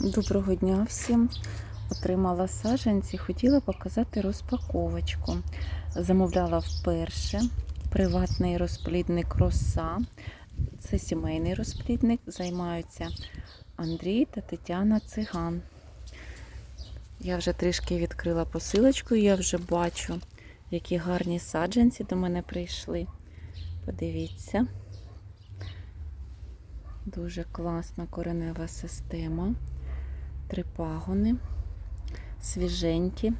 Доброго дня всім. Отримала саджанці, хотіла показати розпаковочку. Замовляла вперше приватний розплідник роса. Це сімейний розплідник. Займаються Андрій та Тетяна Циган. Я вже трішки відкрила посилочку, я вже бачу, які гарні саджанці до мене прийшли. Подивіться. Дуже класна коренева система. Три пагони, свіженькі,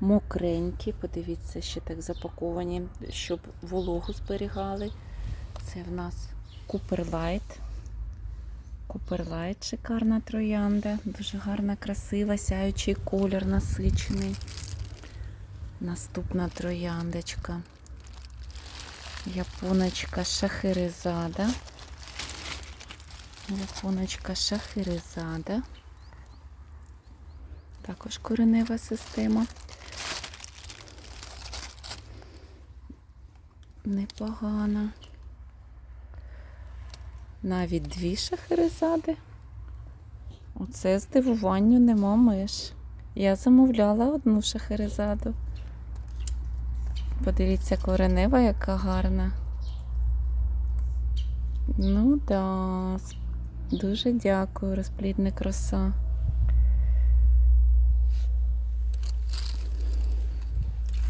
мокренькі. Подивіться, ще так запаковані, щоб вологу зберігали. Це в нас Куперлайт. Куперлайт, шикарна троянда, дуже гарна, красива, сяючий колір насичений. Наступна трояндочка. Японочка Шахерезада. Японочка Шахерезада. Також коренева система. Непогана. Навіть дві шахерезади. Оце здивуванню нема меж. Я замовляла одну шахерезаду. Подивіться, коренева, яка гарна. Ну да, дуже дякую, розплідник роса.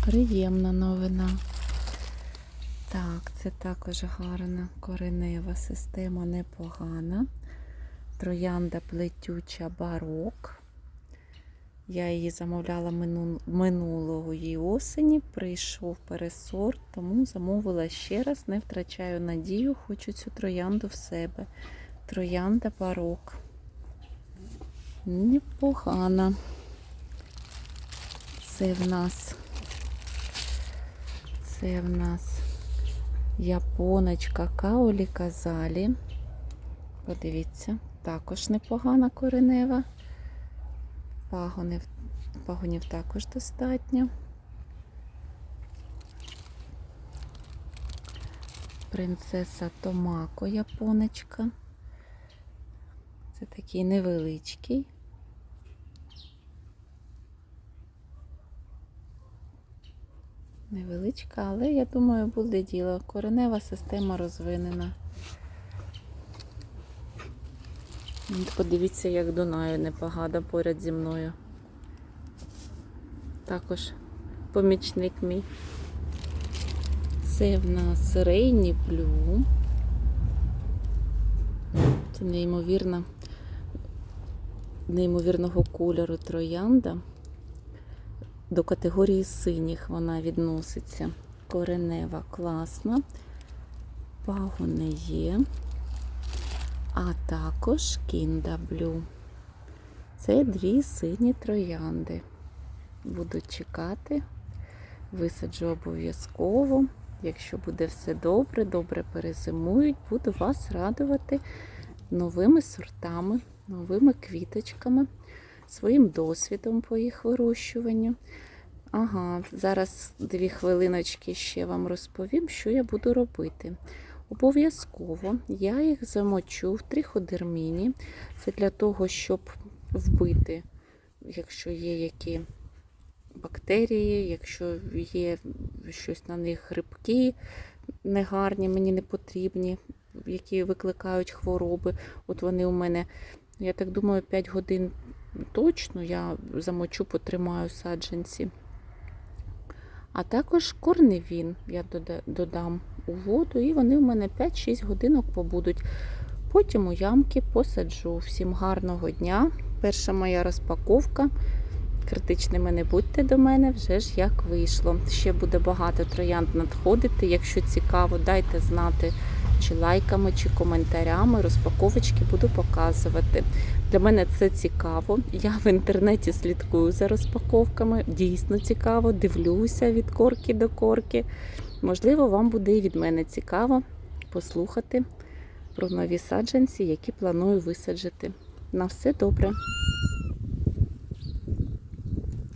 Приємна новина. Так, це також гарна коренева система, непогана. Троянда плетюча барок. Я її замовляла мину- минулої осені, прийшов пересорт, тому замовила ще раз, не втрачаю надію, хочу цю троянду в себе. Троянда барок. Непогана. Це в нас це в нас японочка Каолі Казалі. Подивіться, також непогана коренева. Пагонів, пагонів також достатньо. Принцеса Томако японочка. Це такий невеличкий. Невеличка, але я думаю, буде діло. Коренева система розвинена. Подивіться, як Дунаю непогано поряд зі мною. Також помічник мій. Це в нас Рейні Блю. Це неймовірна, неймовірного кольору троянда. До категорії синіх вона відноситься. Коренева класна. Пагони є. А також кінда блю. Це дві сині троянди. Буду чекати. Висаджу обов'язково. Якщо буде все добре, добре перезимують, буду вас радувати новими сортами, новими квіточками, своїм досвідом по їх вирощуванню. Ага, зараз дві хвилиночки ще вам розповім, що я буду робити. Обов'язково я їх замочу в триходерміні. Це для того, щоб вбити, якщо є які бактерії, якщо є щось на них грибки негарні, мені не потрібні, які викликають хвороби. От вони у мене, я так думаю, 5 годин точно я замочу, потримаю саджанці. А також корневін я додам у воду, і вони у мене 5-6 годинок побудуть. Потім у ямки посаджу. Всім гарного дня. Перша моя розпаковка. Критичними не будьте до мене, вже ж як вийшло. Ще буде багато троянд надходити. Якщо цікаво, дайте знати чи лайками, чи коментарями. Розпаковочки буду показувати. Для мене це цікаво. Я в інтернеті слідкую за розпаковками. Дійсно цікаво, дивлюся від корки до корки. Можливо, вам буде і від мене цікаво послухати про нові саджанці, які планую висаджити. На все добре.